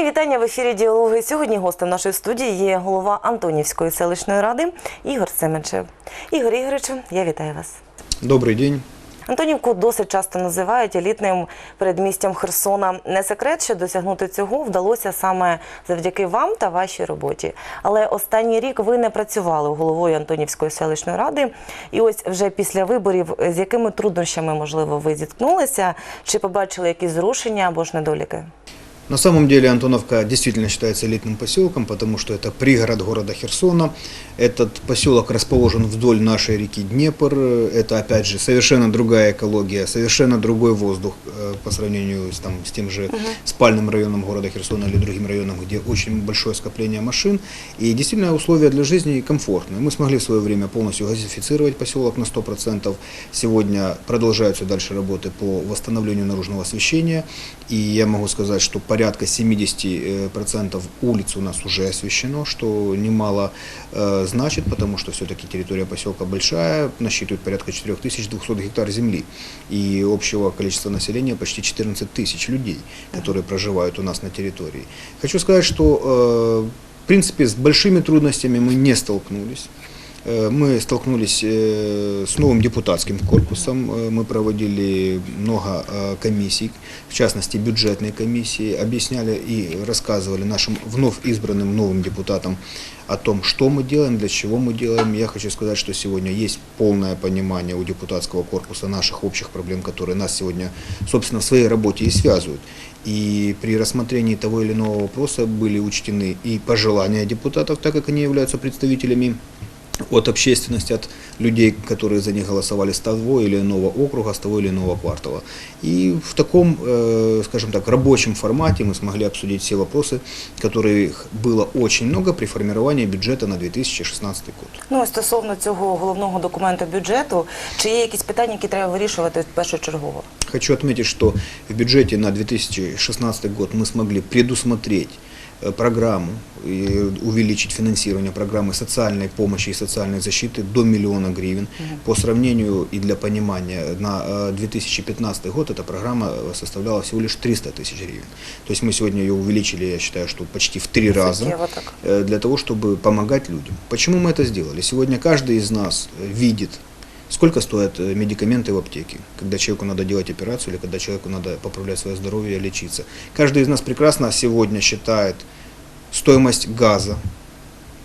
Мої вітання в ефірі діалоги. Сьогодні гостем нашої студії є голова Антонівської селищної ради Ігор Семенчев. Ігор Ігоревичу, я вітаю вас. Добрый день. Антонівку досить часто називають елітним передмістям Херсона. Не секрет, що досягнути цього вдалося саме завдяки вам та вашій роботі. Але останній рік ви не працювали головою Антонівської селищної ради. І ось вже після виборів, з якими труднощами, можливо, ви зіткнулися, чи побачили якісь зрушення або ж недоліки? На самом деле Антоновка действительно считается элитным поселком, потому что это пригород города Херсона. Этот поселок расположен вдоль нашей реки Днепр. Это, опять же, совершенно другая экология, совершенно другой воздух э, по сравнению с, там, с тем же спальным районом города Херсона или другим районом, где очень большое скопление машин. И действительно условия для жизни комфортные. Мы смогли в свое время полностью газифицировать поселок на 100%. Сегодня продолжаются дальше работы по восстановлению наружного освещения. И я могу сказать, что порядка 70% улиц у нас уже освещено, что немало э, значит, потому что все-таки территория поселка большая, насчитывает порядка 4200 гектар земли. И общего количества населения почти 14 тысяч людей, которые проживают у нас на территории. Хочу сказать, что э, в принципе с большими трудностями мы не столкнулись. Э, Мы столкнулись э, с новым депутатским корпусом, Э, мы проводили много комиссий, в частности бюджетные комиссии, объясняли и рассказывали нашим вновь избранным новым депутатам о том, что мы делаем, для чего мы делаем. Я хочу сказать, что сегодня есть полное понимание у депутатского корпуса наших общих проблем, которые нас сегодня, собственно, в своей работе и связывают. И при рассмотрении того или иного вопроса были учтены и пожелания депутатов, так как они являются представителями от общественности, от людей, которые за них голосовали с того или иного округа, с того или иного квартала. И в таком, э, скажем так, рабочем формате мы смогли обсудить все вопросы, которых было очень много при формировании бюджета на 2016 год. Ну, стосовно цього головного документу бюджету, чи є якісь питання, які треба вирішувати першочергово? Хочу отметить, что в бюджете на 2016 год мы смогли предусмотреть э, программу и увеличить финансирование программы социальной помощи и социальной защиты до миллиона гривен. По сравнению и для понимания, на э, 2015 год эта программа э, составляла всего лишь 300 тысяч гривен. То есть мы сегодня ее увеличили, я считаю, что почти в три раза э, для того, чтобы помогать людям. Почему мы это сделали? Сегодня каждый из нас э, видит, сколько стоят э, медикаменты в аптеке, когда человеку надо делать операцию или когда человеку надо поправлять свое здоровье, лечиться. Каждый из нас прекрасно сегодня считает стоимость газа.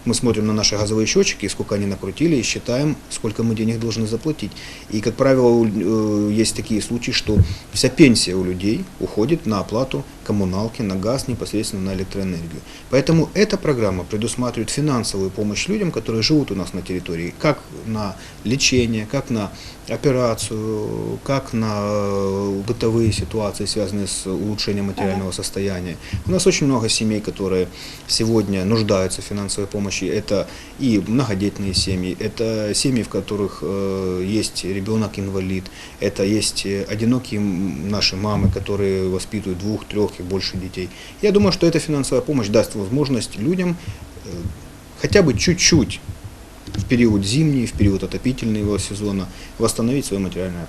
Мы смотрим на наши газовые счетчики, сколько они накрутили, и считаем, сколько мы денег должны заплатить. И, как правило, э, есть такие случаи, что вся пенсия у людей уходит на оплату коммуналки, на газ, непосредственно на электроэнергию. Поэтому эта программа предусматривает финансовую помощь людям, которые живут у нас на территории, как на лечение, как на операцию, как на э, бытовые ситуации, связанные с улучшением материального состояния. У нас очень много семей, которые сегодня нуждаются в финансовой помощи. Это и многодетные семьи, это семьи, в которых э, есть ребенок-инвалид, это есть э, одинокие наши мамы, которые воспитывают двух, трех и больше детей. Я думаю, что эта финансовая помощь даст возможность людям хотя бы чуть-чуть в период зимний, в период отопительного сезона восстановить свое материальное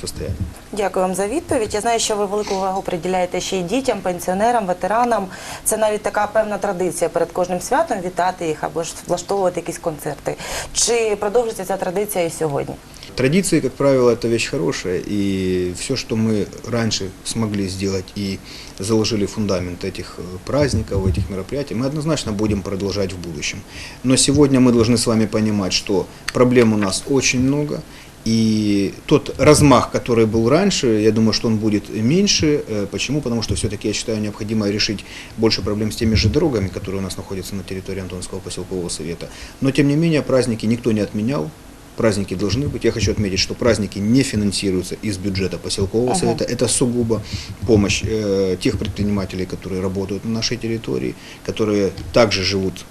состояние. Дякую вам за відповідь. Я знаю, що ви велику увагу приділяєте ще й дітям, пенсіонерам, ветеранам. Це навіть така певна традиція перед кожним святом вітати їх або ж влаштовувати якісь концерти. Чи продовжиться ця традиція і сьогодні? Традиции, как правило, это вещь хорошая, и все, что мы раньше смогли сделать и заложили фундамент этих э, праздников, этих мероприятий, мы однозначно будем продолжать в будущем. Но сегодня мы должны с вами понимать, что проблем у нас очень много, и тот размах, который был раньше, я думаю, что он будет меньше. Э, Почему? Потому что все-таки, я считаю, необходимо решить больше проблем с теми же дорогами, которые у нас находятся на территории Антоновского поселкового совета. Но, тем не менее, праздники никто не отменял. Праздники должны быть. Я хочу отметить, что праздники не финансируются из бюджета поселкового Ага. совета. Это сугубо помощь э, тех предпринимателей, которые работают на нашей территории, которые также живут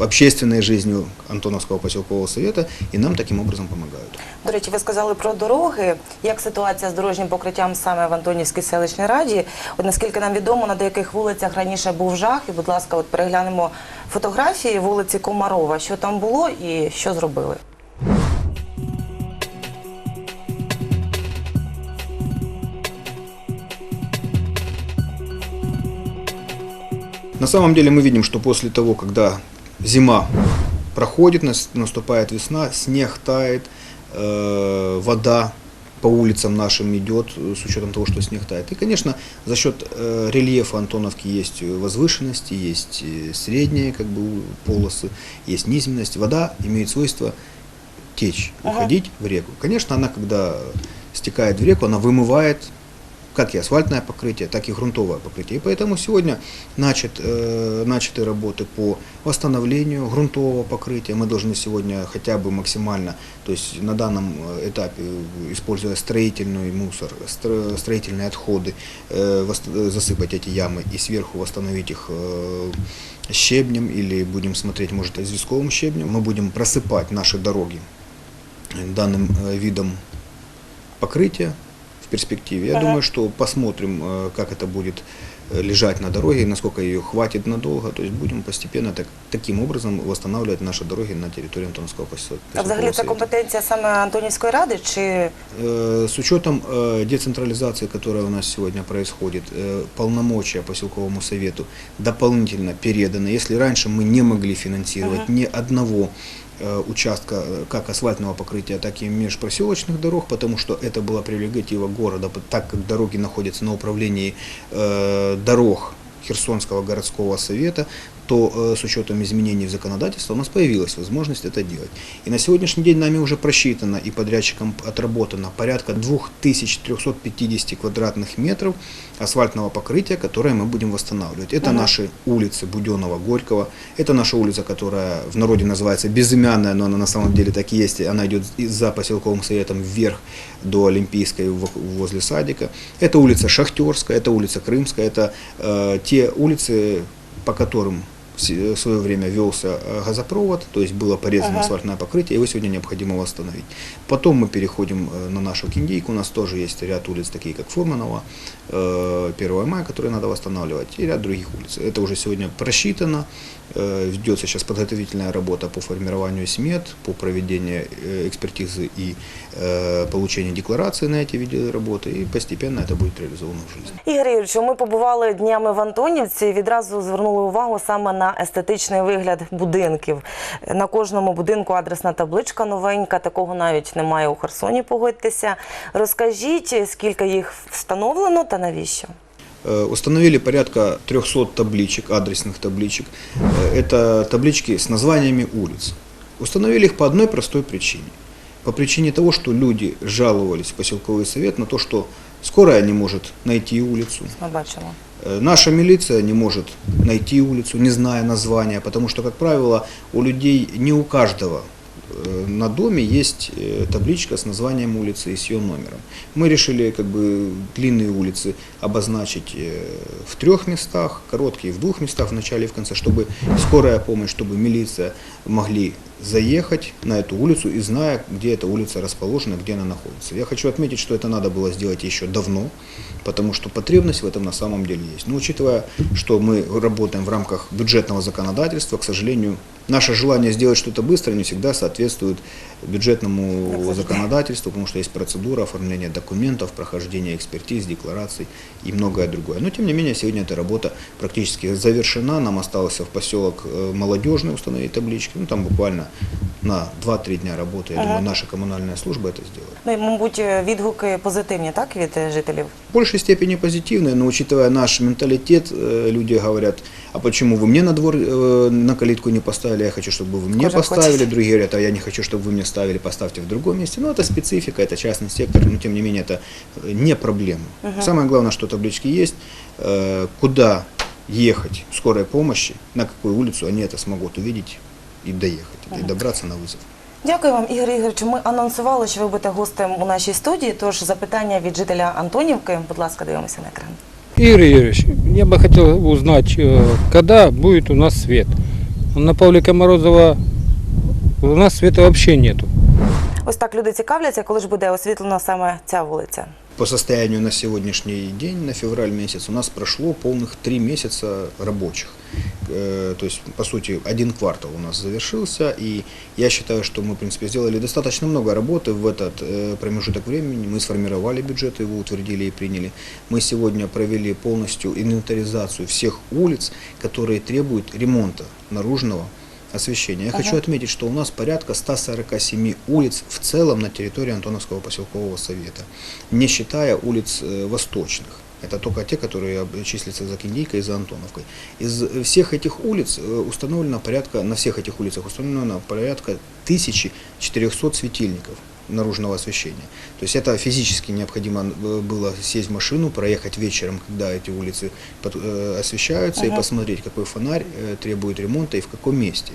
общественной жизнью Антоновского поселкового совета и нам таким образом помогают. До речі, ви сказали про дороги. Як ситуація з дорожнім покриттям саме в Антонівській селищній раді? От наскільки нам відомо, на деяких вулицях раніше був жах, і, будь ласка, от переглянемо фотографії вулиці Комарова. Що там було і що зробили? На самом деле мы видим, что после того, когда зима проходит, нас- наступает весна, снег тает, э, вода по улицам нашим идет, э, с учетом того, что снег тает. И, конечно, за счет э, рельефа Антоновки есть возвышенности, есть э, средние как бы, полосы, есть низменность. Вода имеет свойство течь, Ага. уходить в реку. Конечно, она, когда стекает в реку, она вымывает как и асфальтное покрытие, так и грунтовое покрытие. И поэтому сегодня начат, э, начаты работы по восстановлению грунтового покрытия. Мы должны сегодня хотя бы максимально, то есть на данном э, этапе, используя строительный мусор, стро- строительные отходы, э, засыпать эти ямы и сверху восстановить их щебнем или будем смотреть, может, известковым щебнем. Мы будем просыпать наши дороги данным видом покрытия перспективе. Я Ага. думаю, что посмотрим, э, как это будет э, лежать на дороге, и насколько ее хватит надолго. То есть будем постепенно так, таким образом восстанавливать наши дороги на территории Антоновского посел- А взагалі це поселкового совета. компетенція саме Антонівської ради чи Э, С учетом э, децентрализации, которая у нас сегодня происходит, э, полномочия поселковому совету дополнительно переданы. Если раньше мы не могли финансировать Ага. ни одного э, участка э, как асфальтного покрытия, так и межпроселочных дорог, потому что это была прерогатива города, так как дороги находятся на управлении э, дорог Херсонского городского совета, то э, с учетом изменений в законодательстве у нас появилась возможность это делать. И на сегодняшний день нами уже просчитано и подрядчикам отработано порядка 2350 квадратных метров асфальтного покрытия, которое мы будем восстанавливать. Это Ага. наши улицы Буденного, Горького, это наша улица, которая в народе называется Безымянная, но она на самом деле так и есть, она идет за поселковым советом вверх до Олимпийской возле садика. Это улица Шахтерская, это улица Крымская, это э, те улицы, по которым в се- в свое время велся э, газопровод, то есть было порезано Ага. асфальтное покрытие, его сегодня необходимо восстановить. Потом мы переходим э, на нашу Киндейку, у нас тоже есть ряд улиц, такие как Фурманова, э, 1 мая, которые надо восстанавливать, и ряд других улиц. Это уже сегодня просчитано, э, ведется сейчас подготовительная работа по формированию смет, по проведению э, экспертизы и э, получению декларации на эти виды работы, и постепенно это будет реализовано в жизнь. Ігор Юрійович, ми побували днями в Антонівці і відразу звернули увагу саме на естетичний вигляд будинків. На кожному будинку адресна табличка новенька, такого навіть немає у Херсоні, погодьтеся. Розкажіть, скільки їх встановлено та навіщо? Э, Установили порядка 300 табличек, адресных табличек. Э, Это таблички с названиями улиц. Установили их по одной простой причине. По причине того, что люди жаловались в поселковый совет на то, что скорая не может найти улицу, Ми бачимо. Э, Наша милиция не может найти улицу, не зная названия, потому что, как правило, у людей, не у каждого э, на доме есть э, табличка с названием улицы и с ее номером. Мы решили как бы длинные улицы обозначить э, в трех местах, короткие в двух местах, в начале и в конце, чтобы скорая помощь, чтобы милиция могли заехать на эту улицу и зная, где эта улица расположена, где она находится. Я хочу отметить, что это надо было сделать еще давно, потому что потребность в этом на самом деле есть. Но учитывая, что мы работаем в рамках бюджетного законодательства, к сожалению, наше желание сделать что-то быстро не всегда соответствует бюджетному законодательству, потому что есть процедура оформления документов, прохождения экспертиз, деклараций и многое другое. Но тем не менее, сегодня эта работа практически завершена. Нам осталось в поселок э, Молодежный установить таблички. Ну, там буквально на 2-3 дня работы. Я Ага. думаю, наша коммунальная служба это сделает. Ну і, мабуть, відгуки позитивні, так, від е, жителів? В большей степени позитивные, но учитывая наш менталитет, э, люди говорят, а почему вы мне на двор э, на калитку не поставили, я хочу, чтобы вы мне Кожен поставили, хочет. другие говорят, а я не хочу, чтобы вы мне ставили, поставьте в другом месте. Ну, это специфика, это частный сектор, но тем не менее это э, не проблема. Самое главное, что таблички есть, э, куда ехать скорой помощи, на какую улицу они это смогут увидеть и доехать, и добраться на вызов. Дякую вам, Ігор Ігорович. Ми анонсували, що ви будете гостем у нашій студії. Тож запитання від жителя Антонівки. Будь ласка, дивимося на екран. Игорь Юрьевич, я бы хотел узнать, э, когда будет у нас свет. На Павлика Морозова у нас света вообще нету. Ось так люди цікавляться, коли ж буде освітлена саме ця вулиця. По состоянию на сегодняшний день, на февраль месяц, у нас прошло полных три месяца рабочих. Э, То есть, по сути, один квартал у нас завершился, и я считаю, что мы, в принципе, сделали достаточно много работы в этот э, промежуток времени. Мы сформировали бюджет, его утвердили и приняли. Мы сегодня провели полностью инвентаризацию всех улиц, которые требуют ремонта наружного освещения. Я хочу отметить, что у нас порядка 147 улиц в целом на территории Антоновского поселкового совета, не считая улиц э, восточных. Это только те, которые числятся за Киндейкой и за Антоновкой. Из всех этих улиц э, установлено порядка, на всех этих улицах установлено порядка 1400 светильников наружного освещения. То есть это физически необходимо э, было сесть в машину, проехать вечером, когда эти улицы э, освещаются, и посмотреть, какой фонарь э, требует ремонта и в каком месте.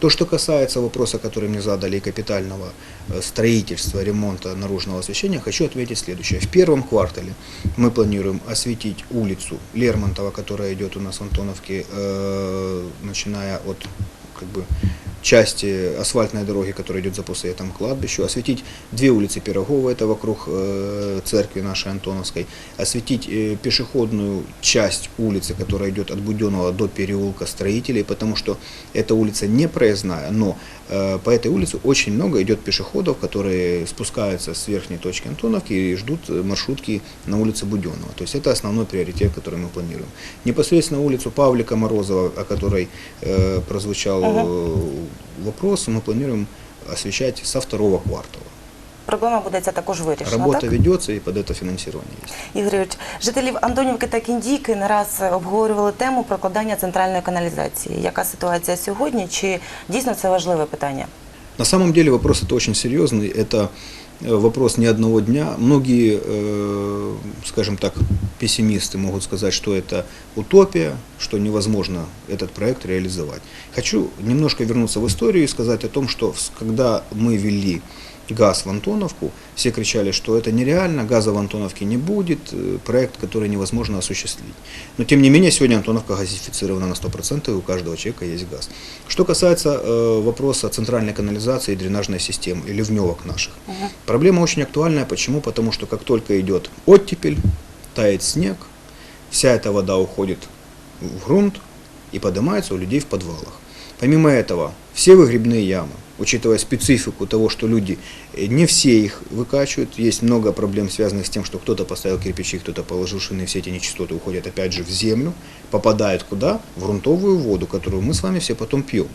То, что касается вопроса, который мне задали, и капитального строительства, ремонта наружного освещения, хочу отметить следующее. В первом квартале мы планируем осветить улицу Лермонтова, которая идет у нас в Антоновке, начиная от как бы, части асфальтной дороги, которая идет за посветом к кладбищу, осветить две улицы Пирогова, это вокруг э, церкви нашей Антоновской, осветить э, пешеходную часть улицы, которая идет от Буденного до переулка строителей, потому что эта улица не проездная, но э, по этой улице очень много идет пешеходов, которые спускаются с верхней точки Антоновки и ждут маршрутки на улице Буденного. То есть это основной приоритет, который мы планируем. Непосредственно улицу Павлика Морозова, о которой прозвучал э, вопрос, мы планируем освещать со второго квартала. Проблема буде ця також вирішена. Работа так? ведется и под это финансирование есть. Ігор Юрійович, жителів Антонівки та Кіндійки не раз обговорювали тему прокладання центральної каналізації. Яка ситуація сьогодні? Чи дійсно це важливе питання? На самом деле вопрос это очень серьезный, это э, вопрос не одного дня. Многие, э, скажем так, пессимисты могут сказать, что это утопия, что невозможно этот проект реализовать. Хочу немножко вернуться в историю и сказать о том, что когда мы ввели газ в Антоновку, все кричали, что это нереально, газа в Антоновке не будет, э, проект, который невозможно осуществить. Но тем не менее, сегодня Антоновка газифицирована на 100%, и у каждого человека есть газ. Что касается э, вопроса центральной канализации и дренажной системы, и ливневок наших, проблема очень актуальная. Почему? Потому что как только идет оттепель, тает снег, вся эта вода уходит в грунт и поднимается у людей в подвалах. Помимо этого, все выгребные ямы, учитывая специфику того, что люди, э, не все их выкачивают, есть много проблем, связанных с тем, что кто-то поставил кирпичи, кто-то положил шины, все эти нечистоты уходят опять же в землю, попадают куда? В грунтовую воду, которую мы с вами все потом пьем.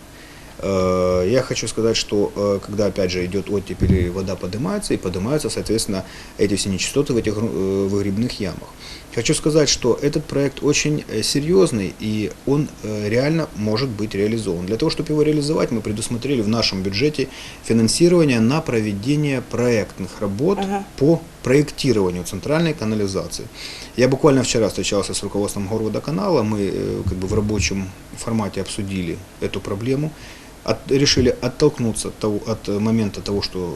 Э, Я хочу сказать, что э, когда опять же идет оттепель, и вода поднимается, и поднимаются, соответственно, эти все нечистоты в этих э, выгребных ямах. Хочу сказать, что этот проект очень серьезный, и он реально может быть реализован. Для того, чтобы его реализовать, мы предусмотрели в нашем бюджете финансирование на проведение проектных работ по проектированию центральной канализации. Я буквально вчера встречался с руководством Горводоканала, мы как бы в рабочем формате обсудили эту проблему, от- решили оттолкнуться от, того- от э, момента того, что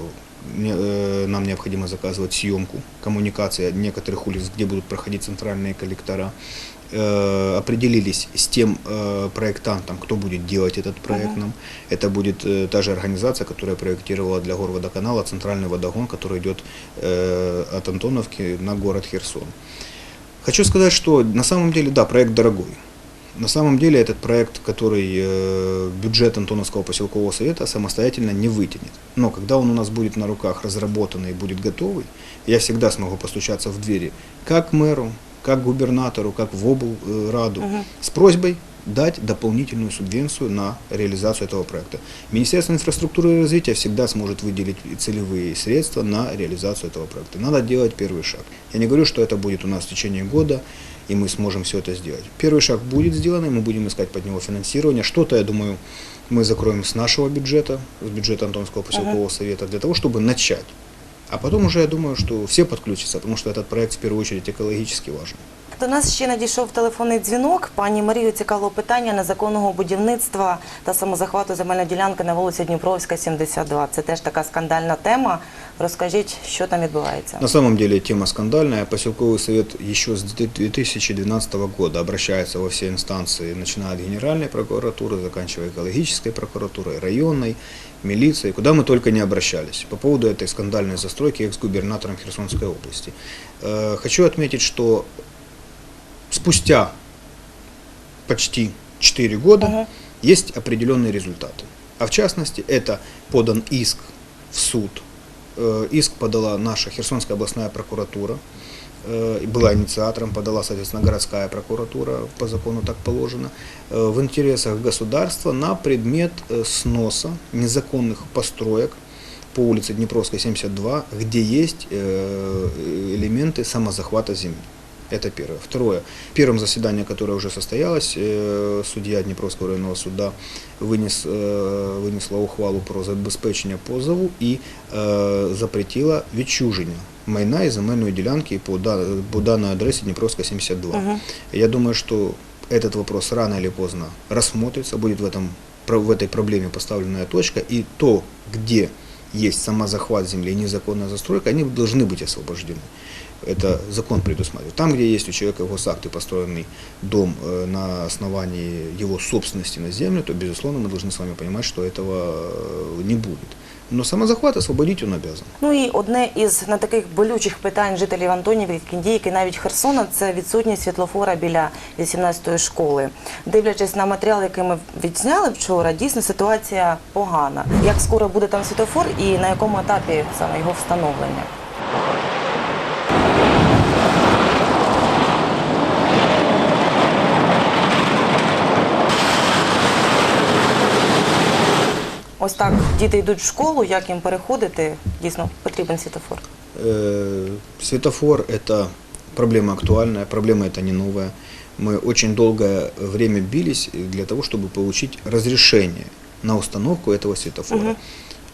не- э, нам необходимо заказывать съемку коммуникации некоторых улиц, где будут проходить центральные коллектора. Э, Определились с тем э, проектантом, кто будет делать этот проект нам. Это будет э, та же организация, которая проектировала для Горводоканала центральный водогон, который идет э, от Антоновки на город Херсон. Хочу сказать, что на самом деле, да, проект дорогой. На самом деле этот проект, который э, бюджет Антоновского поселкового совета самостоятельно не вытянет. Но когда он у нас будет на руках разработанный и будет готовый, я всегда смогу постучаться в двери как мэру, как губернатору, как в облраду с просьбой дать дополнительную субвенцию на реализацию этого проекта. Министерство инфраструктуры и развития всегда сможет выделить целевые средства на реализацию этого проекта. Надо делать первый шаг. Я не говорю, что это будет у нас в течение года, и мы сможем все это сделать. Первый шаг будет сделан, и мы будем искать под него финансирование. Что-то, я думаю, мы закроем с нашего бюджета, с бюджета Антонского поселкового совета, для того, чтобы начать. А потом уже, я думаю, что все подключатся, потому что этот проект в первую очередь экологически важен. До нас ще надійшов телефонний дзвінок. Пані Марію цікавило питання незаконного будівництва та самозахвату земельної ділянки на вулиці Дніпровська, 72. Це теж така скандальна тема Розкажіть, що там відбувається. На самом деле тема скандальная. Поселковый совет еще с 2012 года обращается во все инстанции, начиная от Генеральной прокуратуры, заканчивая экологической прокуратурой, районной, милицией, куда мы только не обращались по поводу этой скандальной застройки экс-губернатором Херсонской области. Э, Хочу отметить, что спустя почти 4 года Ага. есть определенные результаты. А в частности, это подан иск в суд. Э, Иск подала наша Херсонская областная прокуратура, э, была инициатором, подала, соответственно, городская прокуратура, по закону так положено, э, в интересах государства на предмет сноса незаконных построек по улице Днепровской, 72, где есть элементы самозахвата земли. Это первое. Второе. В первом заседании, которое уже состоялось, э, судья Днепровского районного суда вынес, э, вынесла ухвалу про забезпечення позову і е, запретила відчуження майна і земельної ділянки по, да- по данной адресі Днепровская 72. Мгм. Я думаю, что этот вопрос рано или поздно рассмотрится, будет в, этом, про- в этой проблеме поставленная точка, и то, где есть самозахват земли и незаконная застройка, они должны быть освобождены. Это закон предусматривает. Там, где есть у человека в госакте построенный дом э, на основании его собственности на землю, то, безусловно, мы должны с вами понимать, что этого э, не будет. Но самозахват освободить он обязан. Ну і одне із на таких болючих питань жителів Антонівки, Кіндійки, навіть Херсона, це відсутність світлофора біля 18-ї школи. Дивлячись на матеріал, який ми відзняли вчора, дійсно ситуація погана. Як скоро буде там світлофор і на якому етапі саме його встановлення? Ось так діти йдуть в школу, як їм переходити, дійсно потрібен світлофор. Э, Светофор – это проблема актуальная, проблема это не новая. Мы очень долгое время бились для того, чтобы получить разрешение на установку этого светофора. Мгм.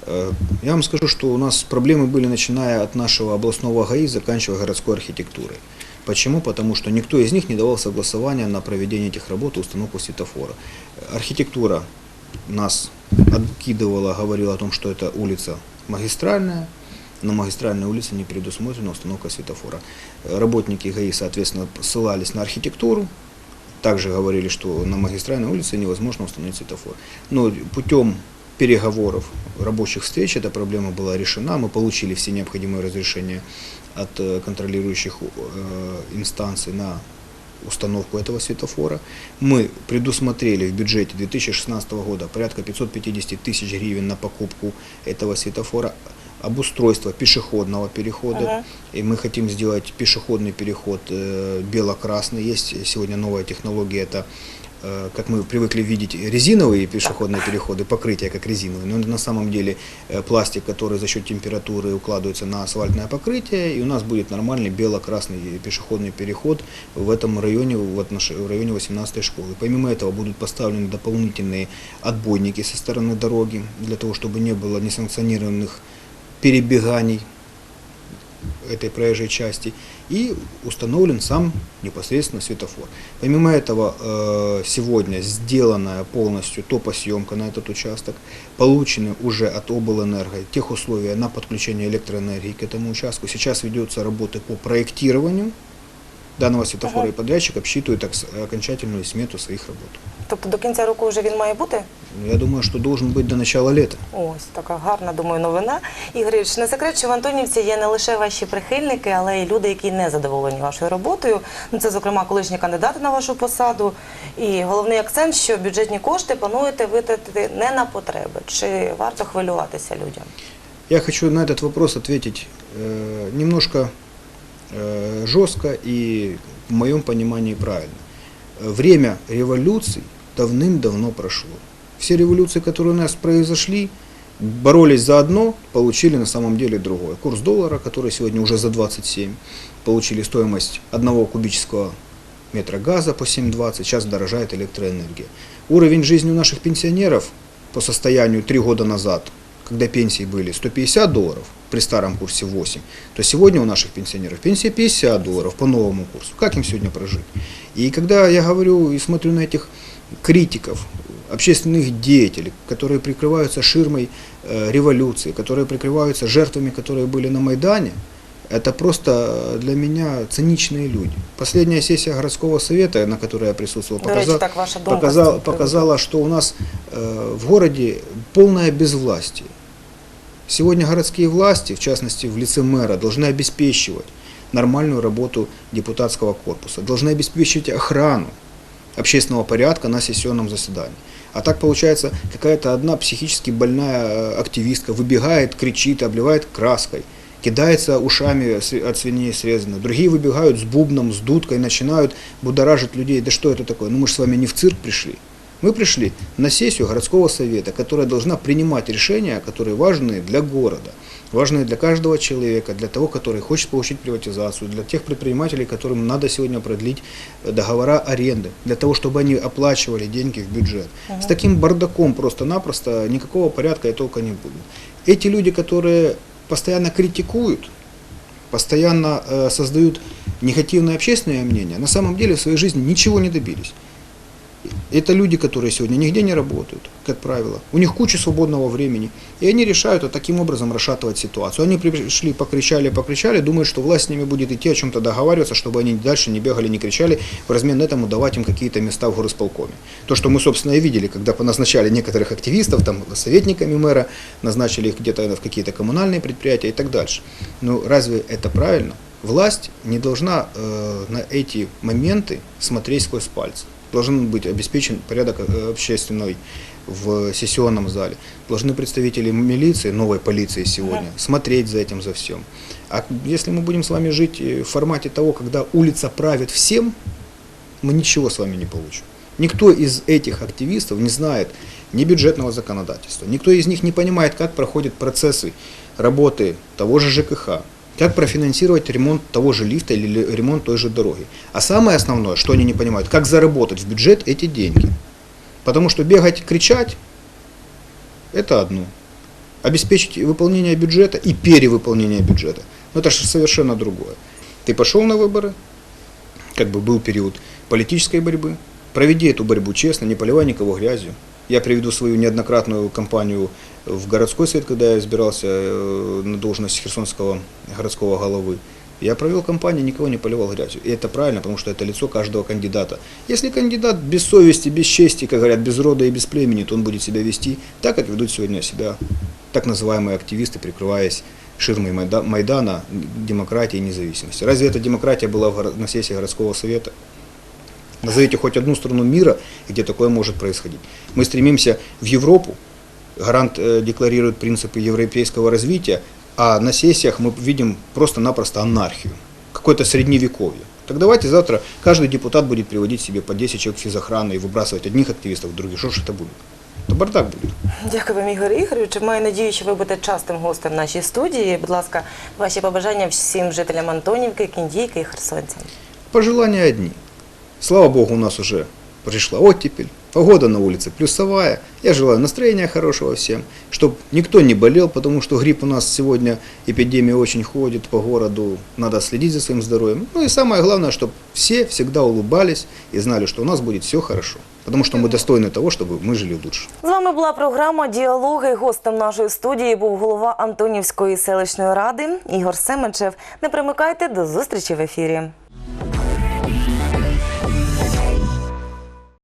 Э, Я вам скажу, что у нас проблемы были, начиная от нашего областного ГАИ, заканчивая городской архитектурой. Почему? Потому что никто из них не давал согласования на проведение этих работ и установку светофора. Э, Архитектура нас откидывала, говорила о том, что это улица магистральная, на магистральной улице не предусмотрена установка светофора. Работники ГАИ, соответственно, ссылались на архитектуру, также говорили, что на магистральной улице невозможно установить светофор. Но путем переговоров, рабочих встреч эта проблема была решена. Мы получили все необходимые разрешения от э, контролирующих э, инстанций на установку этого светофора. Мы предусмотрели в бюджете 2016 года порядка 550 тысяч гривен на покупку этого светофора, обустройство пешеходного перехода. Ага. И мы хотим сделать пешеходный переход э, бело-красный. Есть сегодня новая технология, это как мы привыкли видеть резиновые пешеходные переходы, покрытие как резиновые, но на самом деле э, пластик, который за счет температуры укладывается на асфальтное покрытие, и у нас будет нормальный бело-красный пешеходный переход в этом районе, в, отнош- в районе 18 школы. Помимо этого будут поставлены дополнительные отбойники со стороны дороги, для того, чтобы не было несанкционированных перебеганий этой проезжей части и установлен сам непосредственно светофор. Помимо этого, э, сегодня сделанная полностью топосъемка на этот участок, получены уже от облэнерго тех условия на подключение электроэнергии к этому участку. Сейчас ведется работы по проектированию данного светофора Ага. и подрядчик обсчитывает окс- окончательную смету своих работ. Тобто до кінця року вже він має бути? Я думаю, что должен быть до начала лета. Ось така гарна, думаю, новина. Ігоріч, не секрет, що в Антонівці є не лише ваші прихильники, але й люди, які не задоволені вашою роботою. Ну, це, зокрема, колишні кандидати на вашу посаду. І головний акцент, що бюджетні кошти плануєте витратити не на потреби. Чи варто хвилюватися людям? Я хочу на этот вопрос ответить э, немножко э, жестко и в моем понимании правильно. Э, Время революций давным-давно прошло. Все революции, которые у нас произошли, боролись за одно, получили на самом деле другое. Курс доллара, который сегодня уже за 27, получили стоимость одного кубического метра газа по 7,20, сейчас дорожает электроэнергия. Уровень жизни у наших пенсионеров по состоянию 3 года назад, когда пенсии были 150 долларов, при старом курсе 8, то сегодня у наших пенсионеров пенсия 50 долларов по новому курсу. Как им сегодня прожить? И когда я говорю и смотрю на этих критиков, общественных деятелей, которые прикрываются ширмой э, революции, которые прикрываются жертвами, которые были на Майдане, это просто для меня циничные люди. Последняя сессия городского совета, на которой я присутствовал, показала, з показала, приводу? показала, что у нас э, в городе полное безвластие. Сегодня городские власти, в частности в лице мэра, должны обеспечивать нормальную работу депутатского корпуса, должны обеспечивать охрану общественного порядка на сессионном заседании. А так получается, какая-то одна психически больная э, активистка выбегает, кричит, обливает краской, кидается ушами от свиней срезанной. Другие выбегают с бубном, с дудкой, начинают будоражить людей. Да что это такое? Ну мы же с вами не в цирк пришли. Мы пришли на сессию городского совета, которая должна принимать решения, которые важны для города, важны для каждого человека, для того, который хочет получить приватизацию, для тех предпринимателей, которым надо сегодня продлить э, договора аренды, для того, чтобы они оплачивали деньги в бюджет. С таким бардаком просто-напросто никакого порядка и толка не будет. Эти люди, которые постоянно критикуют, постоянно э, создают негативное общественное мнение, на самом деле в своей жизни ничего не добились. Это люди, которые сегодня нигде не работают, как правило. У них куча свободного времени. И они решают вот таким образом расшатывать ситуацию. Они пришли, покричали, покричали, думают, что власть с ними будет идти о чем-то договариваться, чтобы они дальше не бегали, не кричали, в размен этому давать им какие-то места в горосполкоме. То, что мы, собственно, и видели, когда поназначали некоторых активистов, там, советниками мэра, назначили их где-то в какие-то коммунальные предприятия и так дальше. Но разве это правильно? Власть не должна э, на эти моменты смотреть сквозь пальцы. Должен быть обеспечен порядок э, общественный в сессионном зале. Должны представители милиции, новой полиции сегодня, смотреть за этим, за всем. А если мы будем с вами жить э, в формате того, когда улица правит всем, мы ничего с вами не получим. Никто из этих активистов не знает ни бюджетного законодательства, никто из них не понимает, как проходят процессы работы того же ЖКХ, как профинансировать ремонт того же лифта или ремонт той же дороги. А самое основное, что они не понимают, как заработать в бюджет эти деньги. Потому что бегать, кричать – это одно. Обеспечить выполнение бюджета и перевыполнение бюджета – ну, это же совершенно другое. Ты пошел на выборы, как бы был период политической борьбы. Проведи эту борьбу честно, не поливай никого грязью. Я приведу свою неоднократную кампанию в городской совет, когда я избирался э, на должность Херсонского городского головы. Я провел кампанию, никого не поливал грязью. И это правильно, потому что это лицо каждого кандидата. Если кандидат без совести, без чести, как говорят, без рода и без племени, то он будет себя вести так, как ведут сегодня себя так называемые активисты, прикрываясь ширмой Майда- Майдана, демократии и независимости. Разве эта демократия была на сессии городского совета? Назовите хоть одну страну мира, где такое может происходить. Мы стремимся в Европу, гарант э, декларирует принципы европейского развития, а на сессиях мы видим просто-напросто анархию, какое-то средневековье. Так давайте завтра каждый депутат будет приводить себе по 10 человек физохраны и выбрасывать одних активистов, других. Что ж это будет? Это бардак будет. Дякую вам, Ігор Ігорович. Маю надію, що ви будете частим гостем в нашій студії. Будь ласка, ваші побажання всім жителям Антонівки, Кіндійки і Херсонцям. Пожелания одни. Слава Богу, у нас уже пришла оттепель, погода на улице плюсовая. Я желаю настроения хорошего всем, чтобы никто не болел, потому что грипп у нас сегодня, эпидемия очень ходит по городу, надо следить за своим здоровьем. Ну и самое главное, чтобы все всегда улыбались и знали, что у нас будет все хорошо. Потому что мы достойны того, чтобы мы жили лучше. З вами була програма Діалоги. Гостем нашої студії був голова Антонівської селищної ради Ігор Семенчев. Не примикайте до зустрічі в ефірі.